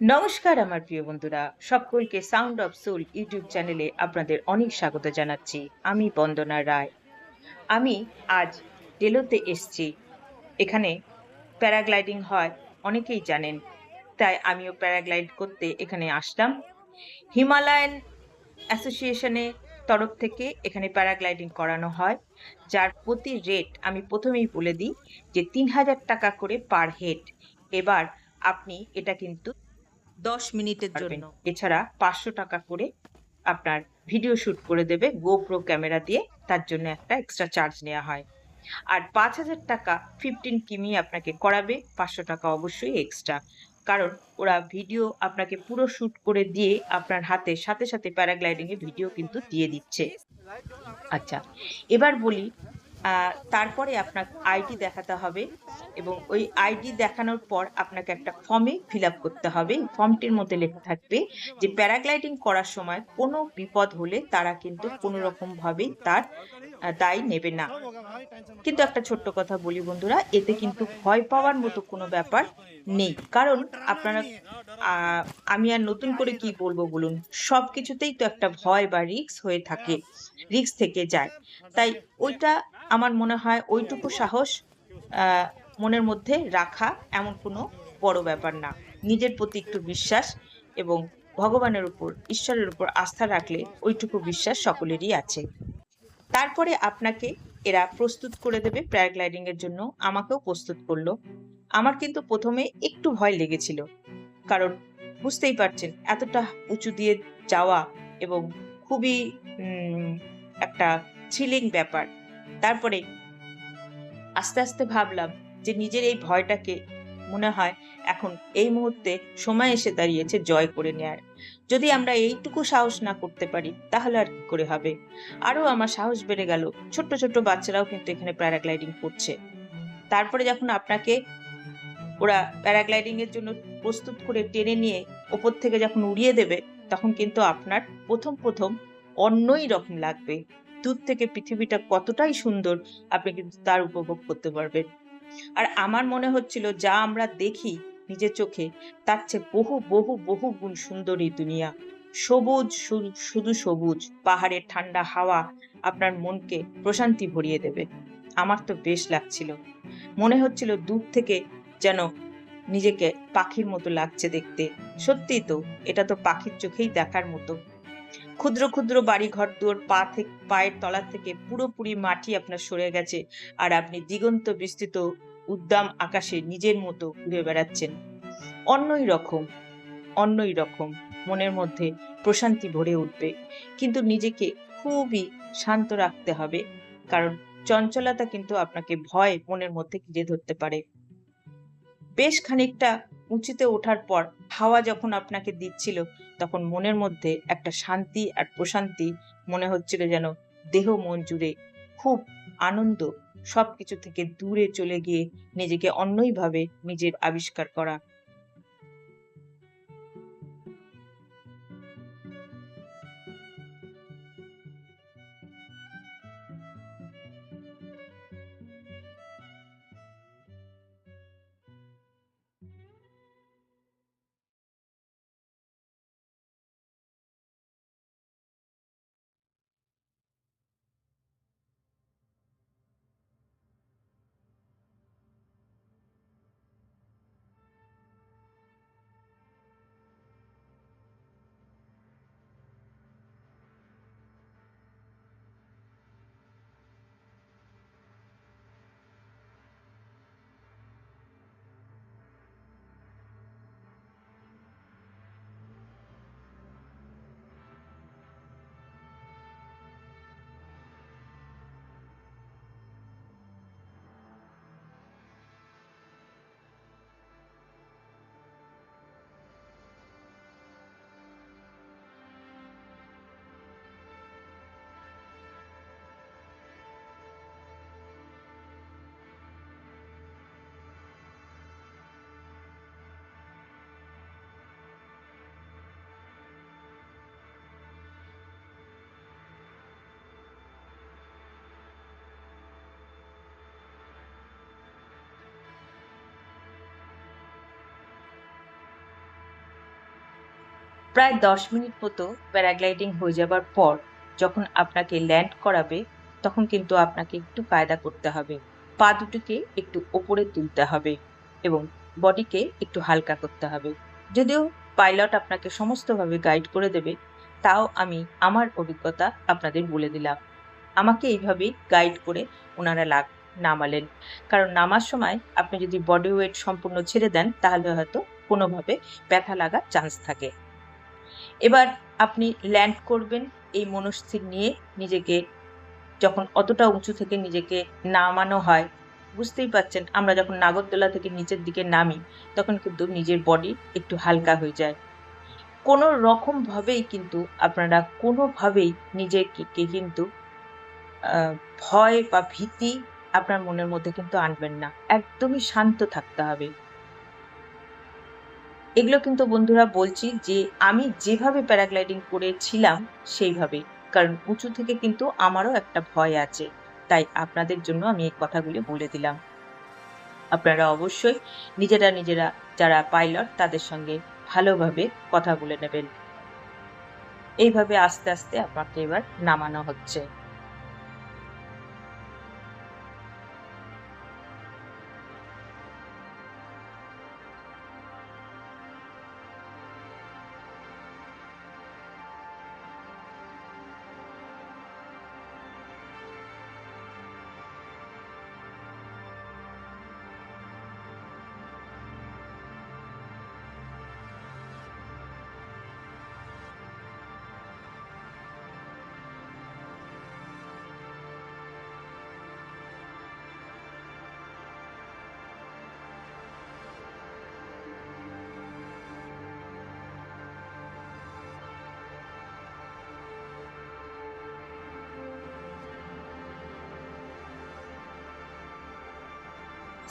নমস্কার আমার প্রিয় বন্ধুরা, সকলকে সাউন্ড অফ সোল ইউটিউব চ্যানেলে আপনাদের অনেক স্বাগত জানাচ্ছি। আমি বন্দনা রায়। আমি আজ ডেলোতে এসছি। এখানে প্যারাগ্লাইডিং হয়, অনেকেই জানেন। তাই আমিও প্যারাগ্লাইড করতে এখানে আসলাম। হিমালয়ান অ্যাসোসিয়েশনের তরফ থেকে এখানে প্যারাগ্লাইডিং করানো হয়, যার প্রতি রেট আমি প্রথমেই বলে দিই যে তিন হাজার টাকা করে পার হেড এবার আপনি এটা কিন্তু দশ মিনিটের জন্য। এছাড়া পাঁচশো টাকা করে আপনার ভিডিও শুট করে দেবে গোপ্রো ক্যামেরা দিয়ে তার জন্য একটা এক্সট্রা চার্জ নেওয়া হয়। আর পাঁচ হাজার টাকা ফিফটিন কিমি আপনাকে করাবে পাঁচশো টাকা অবশ্যই এক্সট্রা কারণ ওরা ভিডিও আপনাকে পুরো শুট করে দিয়ে আপনার হাতে সাথে সাথে প্যারাগ্লাইডিংয়ে ভিডিও কিন্তু দিয়ে দিচ্ছে। আচ্ছা এবার বলি তারপরে আপনার আইডি দেখাতে হবে এবং ওই আইডি দেখানোর পর আপনাকে একটা ফর্মে ফিল করতে হবে। ফর্মটির মধ্যে লেখা থাকবে যে প্যারাগ্লাইডিং করার সময় কোনো বিপদ হলে তারা কিন্তু কোনো রকম ভাবেই তার দায় নেবে না। কিন্তু একটা ছোট্ট কথা বলি বন্ধুরা, এতে কিন্তু ভয় পাওয়ার মতো কোনো ব্যাপার নেই। কারণ আপনারা আমি আর নতুন করে কি বলব বলুন সব কিছুতেই তো একটা ভয় বা রিস্ক হয়ে থাকে রিস্ক থেকে যায়। তাই ওইটা আমার মনে হয় ওইটুকু সাহস মনের মধ্যে রাখা এমন কোনো বড় ব্যাপার না। নিজের প্রতি একটু বিশ্বাস এবং ভগবানের উপর ঈশ্বরের উপর আস্থা রাখলে ওইটুকু বিশ্বাস সকলেরই আছে। তারপরে আপনাকে এরা প্রস্তুত করে দেবে প্যারাগ্লাইডিং এর জন্য আমাকেও প্রস্তুত করল। আমার কিন্তু প্রথমে একটু ভয় লেগেছিল কারণ বুঝতেই পারছেন এতটা উঁচু দিয়ে যাওয়া এবং খুবই একটা থ্রিলিং ব্যাপার। তারপরে আস্তে আস্তে ভাবলাম যে নিজের এই ভয়টাকে মনে হয় এখন এই মুহূর্তে সময় এসে দাঁড়িয়েছে জয় করে নেয়ার। যদি আমরা এইটুকু সাহস না করতে পারি, তাহলে আর কি করে হবে? আরও আমার সাহস বেড়ে গেল। ছোট্ট ছোট্ট বাচ্চারাও কিন্তু এখানে প্যারাগ্লাইডিং করছে। তারপরে যখন আপনাকে ওরা প্যারাগ্লাইডিং এর জন্য প্রস্তুত করে টেনে নিয়ে ওপর থেকে যখন উড়িয়ে দেবে, তখন কিন্তু আপনার প্রথম প্রথম অন্যই রকম লাগবে। দূর থেকে পৃথিবীটা কতটাই সুন্দর, আপনি কিন্তু তার উপভোগ করতে পারবেন। আর আমার মনে হচ্ছিল, যা আমরা দেখি নিজের চোখে, তার চেয়ে বহু বহু বহু গুণ সুন্দর এই দুনিয়া। সবুজ শুধু সবুজ, পাহাড়ের ঠান্ডা হাওয়া আপনার মনকে প্রশান্তি ভরিয়ে দেবে। আমার তো বেশ লাগছিল। মনে হচ্ছিল দূর থেকে যেন নিজেকে পাখির মতো লাগছে দেখতে। সত্যি তো, এটা তো পাখির চোখেই দেখার মতো। ক্ষুদ্র ক্ষুদ্র বাড়ি ঘর দুয়ার, পা থেকে পায়ের তলা থেকে পুরোপুরি মাটি আপনার সরে গেছে আর আপনি দিগন্ত বিস্তৃত উদ্দাম আকাশে নিজের মতো ঘুরে বেড়াচ্ছেন। অন্যই রকম অন্যই রকম মনের মধ্যে প্রশান্তি ভরে উঠবে। কিন্তু নিজেকে খুবই শান্ত রাখতে হবে কারণ চঞ্চলতা কিন্তু আপনাকে ভয় মনের মধ্যে ঘিরে ধরতে পারে। বেশ খানিকটা উঁচুতে ওঠার পর হাওয়া যখন আপনাকে দিচ্ছিল, তখন মনের মধ্যে একটা শান্তি আর প্রশান্তি মনে হচ্ছিল যেন দেহ মন জুড়ে খুব আনন্দ, সবকিছু থেকে দূরে চলে গিয়ে নিজেকে অন্যইভাবে নিজের আবিষ্কার করা। প্রায় দশ মিনিট মতো প্যারাগ্লাইডিং হয়ে যাবার পর যখন আপনাকে ল্যান্ড করাবে, তখন কিন্তু আপনাকে একটু কায়দা করতে হবে। পা দুটিকে একটু ওপরে তুলতে হবে এবং বডিকে একটু হালকা করতে হবে। যদিও পাইলট আপনাকে সমস্তভাবে গাইড করে দেবে, তাও আমি আমার অভিজ্ঞতা আপনাদের বলে দিলাম। আমাকে এইভাবেই গাইড করে ওনারা লাগ, নামালেন। কারণ নামার সময় আপনি যদি বডি ওয়েট সম্পূর্ণ ছেড়ে দেন, তাহলে হয়তো কোনোভাবে ব্যথা লাগার চান্স থাকে। এবার আপনি ল্যান্ড করবেন এই মনস্থির নিয়ে নিজেকে, যখন অতটা উঁচু থেকে নিজেকে নামানো হয়, বুঝতেই পাচ্ছেন আমরা যখন নাগরদোলা থেকে নিচের দিকে নামি, তখন কিন্তু নিজের বডি একটু হালকা হয়ে যায়। কোনো রকমভাবেই কিন্তু আপনারা কোনোভাবেই নিজেকে কিন্তু ভয় বা ভীতি আপনার মনের মধ্যে কিন্তু আনবেন না। একদমই শান্ত থাকতে হবে। এগুলো কিন্তু বন্ধুরা বলছি যে আমি যেভাবে প্যারাগ্লাইডিং করেছিলাম সেইভাবে, কারণ উঁচু থেকে কিন্তু আমারও একটা ভয় আছে। তাই আপনাদের জন্য আমি এই কথাগুলি বলে দিলাম। আপনারা অবশ্যই নিজেরা নিজেরা যারা পাইলট তাদের সঙ্গে ভালোভাবে কথা বলে নেবেন। এইভাবে আস্তে আস্তে আপনাকে এবার নামানো হচ্ছে।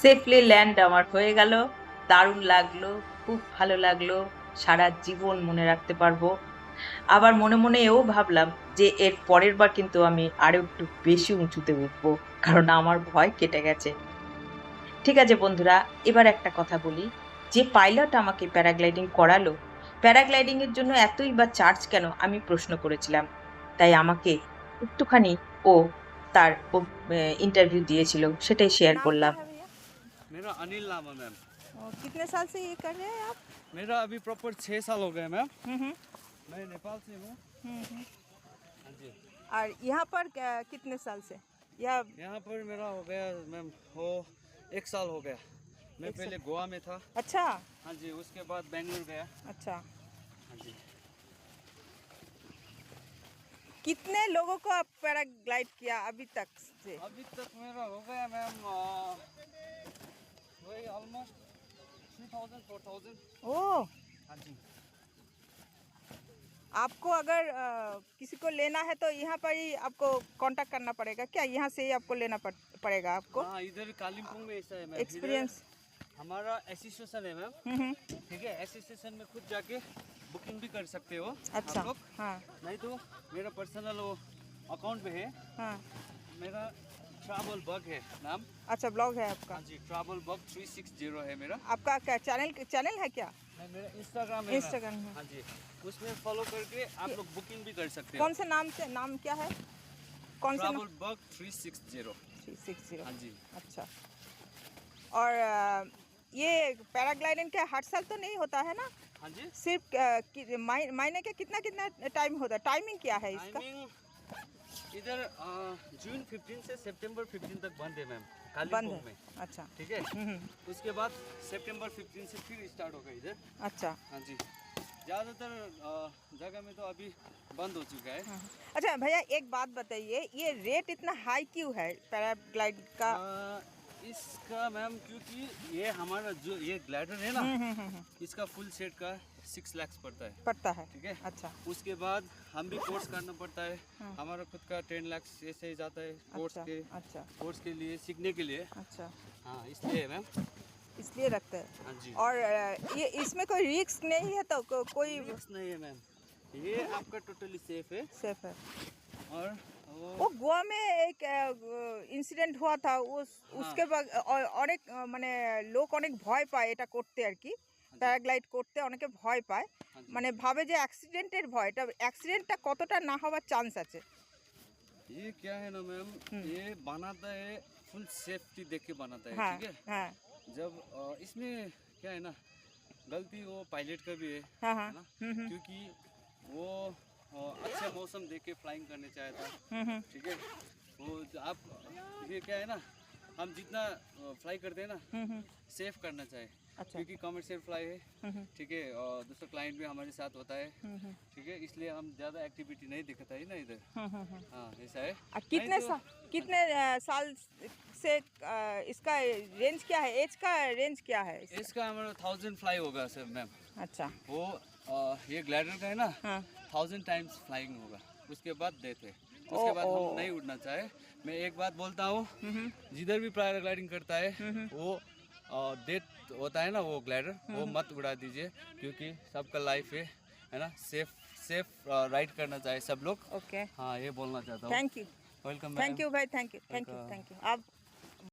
সেফলি ল্যান্ড আমার হয়ে গেল। দারুণ লাগল, খুব ভালো লাগল। সারা জীবন মনে রাখতে পারব। আবার মনে মনে এও ভাবলাম যে এর পরের বার কিন্তু আমি আরও একটু বেশি উঁচুতে উঠবো, কারণ আমার ভয় কেটে গেছে। ঠিক আছে বন্ধুরা, এবার একটা কথা বলি। যে পাইলট আমাকে প্যারাগ্লাইডিং করালো প্যারাগ্লাইডিংয়ের জন্য এতই বা চার্জ কেন আমি প্রশ্ন করেছিলাম। তাই আমাকে একটুখানি ও তার ইন্টারভিউ দিয়েছিল, সেটাই শেয়ার করলাম। मेरा अनिल नाम है मैम कितने साल से ये कर रहे हैं आप? मेरा अभी प्रॉपर छः साल हो गए मैम हम्म मैं नेपाल से हूँ। हम्म हाँ जी. और यहाँ पर कितने साल से? या यहाँ पर मेरा हो गया मैम हो एक साल हो गया। मैं पहले गोवा में था। अच्छा. हाँ जी उसके बाद बेंगलुरु गया। अच्छा. हाँ जी. कितने लोगों को आप पैराग्लाइड किया अभी तक से? अभी तक मेरा हो गया मैम वही almost three thousand four thousand ओ हाँ जी। आपको अगर अ, किसी को लेना है तो यहाँ पर ही आपको कांटेक्ट करना पड़ेगा। क्या यहाँ से ही आपको लेना पड़, पड़ेगा आपको? हाँ इधर कालिम्पोंग में ऐसा है एक्सपीरियंस हमारा एसोसिएशन है मैम। हम्म हम्म, ठीक है एसोसिएशन में खुद जाके बुकिंग भी कर सकते हो अच्छा आप लोग। हाँ। नहीं तो मेरा पर्सनल वो अकाउंट में है। हाँ। मेरा ट्रैवल बग है नाम। अच्छा ब्लॉग है आपका। हाँ जी travel bug three six zero है मेरा। आपका क्या चैनल चैनल है क्या? मेरा इंस्टाग्राम है Instagram है। हाँ जी उसमें फॉलो करके आप लोग बुकिंग भी कर सकते हो। कौन से नाम से नाम क्या है? कौन से travel bug three six zero three six zero हाँ जी। अच्छा। और ये पैराग्लाइडिंग क्या हर साल तो नहीं होता है ना? हाँ जी। सिर्फ़ महीने के कितना कितना टाइम होता है? टाइमिंग क्या है इसका? इधर जून 15 से सितंबर 15 तक बंद है मैम बंद है। में। अच्छा। ठीक है? हम्म, हम्म, उसके बाद सितंबर 15 से फिर स्टार्ट होगा इधर। अच्छा। हाँ जी। ज़्यादातर जगह में तो अभी बंद हो चुका है। हाँ। अच्छा भैया एक बात बताइए ये रेट इतना हाई क्यों है? पैराग्लाइड का? आ, इसका मैम क्योंकि ये हमारा जो ये ग्लाइडर है ना हम्म, हम्म, हम्म, इसका फुल सेट का सिक्स लैक्स पड़ता है। पड़ता है। ठीक है? अच्छा। उसके बाद हम भी कोर्स करना पड़ता है। हाँ। हमारा खुद का टेन लैक्स ऐसे ही जाता है कोर्स अच्छा के। अच्छा। कोर्स के लिए सीखने के लिए। अच्छा। हाँ इसलिए मैम। इसलिए रखते हैं। हाँ जी। और ये इसमें कोई रिस्क नहीं है तो को, कोई रिस्क नहीं है मैम। ये आपका टोटली सेफ़ है। सेफ़ है। और वो वो গোয়া में एक ইনসিডেন্ট हुआ था उस হ্যাঁ। उसके बाद অ- অনেক আহ, মানে লোক অনেক ভয় পায় এটা করতে আর কি প্যারাগ্লাইড করতে অনেকে ভয় পায় हाँ जी। মানে ভাবে যে অ্যাক্সিডেন্টের ভয় এটা অ্যাক্সিডেন্টটা কতটা না হওয়ার চান্স আছে ये क्या है ना मैम हम्म। ये बनाता है फुल सेफ्टी देख के बनाता है হ্যাঁ ठीक है হ্যাঁ जब अ, इसमें क्या है ना गलती वो पायलट का भी है হ্যাঁ है হ্যাঁ ना হুম হুম क्योंकि वो हाँ, अच्छा मौसम देख के फ्लाइंग करने चाहता था। हम्म, हम्म। ठीक है? वो आप ये क्या है ना हम जितना फ्लाई करते हैं ना हम्म, सेफ़ करना चाहे। अच्छा। क्योंकि कमर्शियल फ्लाई है। ठीक है? और दूसरा क्लाइंट भी हमारे साथ होता है। ठीक है? इसलिए हम ज़्यादा एक्टिविटी नहीं दिखाता है ना इधर। हाँ ऐसा है। कितने तो, सा, कितने साल से इसका रेंज क्या है? एज का रेंज क्या है इसका? हमारा थाउज़ेंड फ्लाई होगा सर मैम अच्छा। वो ये ग्लाइडर का है ना? हाँ। थाउज़ेंड टाइम्स फ्लाइंग होगा। उसके बाद देते। उसके बाद ओ। हम नहीं उड़ना चाहे। मैं एक बात बोलता हूँ। जिधर भी पैराग्लाइडिंग करता है। वो डेथ होता है ना वो ग्लाइडर वो मत उड़ा दीजिए क्योंकि सबका लाइफ है है ना? सेफ़ सेफ़ राइड करना चाहिए सब लोग। Okay okay. हाँ ये बोलना चाहता हूँ। Thank you welcome thank you भाई thank you thank you thank you आप